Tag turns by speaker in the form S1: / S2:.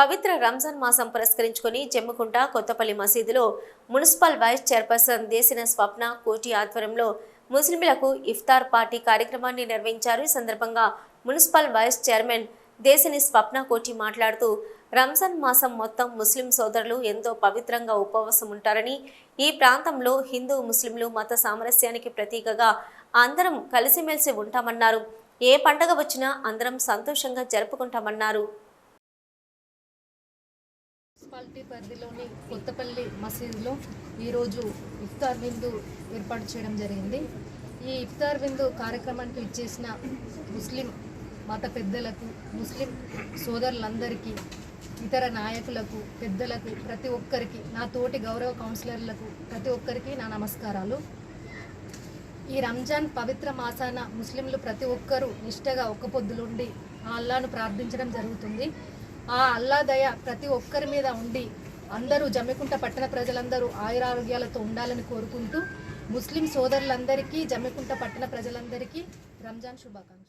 S1: పవిత్ర రంజాన్ మాసం పురస్కరించుకొని జమ్ముకుంట కొత్తపల్లి మసీదులో municipal vice chairperson Desina Swapna Koti ఆధ్వర్యంలో ముస్లింలకు ఇఫ్తార్ పార్టీ కార్యక్రమాన్ని నిర్వహించారు. ఈ సందర్భంగా municipal vice chairman Desini Swapna Koti మాట్లాడుతూ రంజాన్ మాసం మొత్తం ముస్లిం సోదరులు ఎంతో పవిత్రంగా ఉపవాసం ఉంటారని ఈ ప్రాంతంలో హిందూ ముస్లింలు మత సామరస్యానికి ప్రతీకగా అందరం కలిసిమెలిసి ఉంటామన్నారు. ఏ పండగ వచ్చినా అందరం సంతోషంగా జరుపుకుంటామన్నారు.
S2: మున్సిపాలిటీ పరిధిలోని కొత్తపల్లి మసీదులో ఈరోజు ఇఫ్తార్ విందు ఏర్పాటు చేయడం జరిగింది. ఈ ఇఫ్తార్ విందు కార్యక్రమానికి ఇచ్చేసిన ముస్లిం మత పెద్దలకు ముస్లిం సోదరులందరికీ ఇతర నాయకులకు పెద్దలకు ప్రతి ఒక్కరికి నా తోటి గౌరవ కౌన్సిలర్లకు ప్రతి ఒక్కరికి నా నమస్కారాలు. ఈ రంజాన్ పవిత్ర మాసాన ముస్లింలు ప్రతి ఒక్కరూ నిష్టగా ఒక్క పొద్దులుండి అల్లాను ప్రార్థించడం జరుగుతుంది. ఆ అల్లాదయ ప్రతి ఒక్కరి మీద ఉండి అందరూ జమ్మికుంట పట్టణ ప్రజలందరూ ఆయురారోగ్యాలతో ఉండాలని కోరుకుంటూ ముస్లిం సోదరులందరికీ జమ్మికుంట పట్టణ ప్రజలందరికీ రంజాన్ శుభాకాంక్షలు.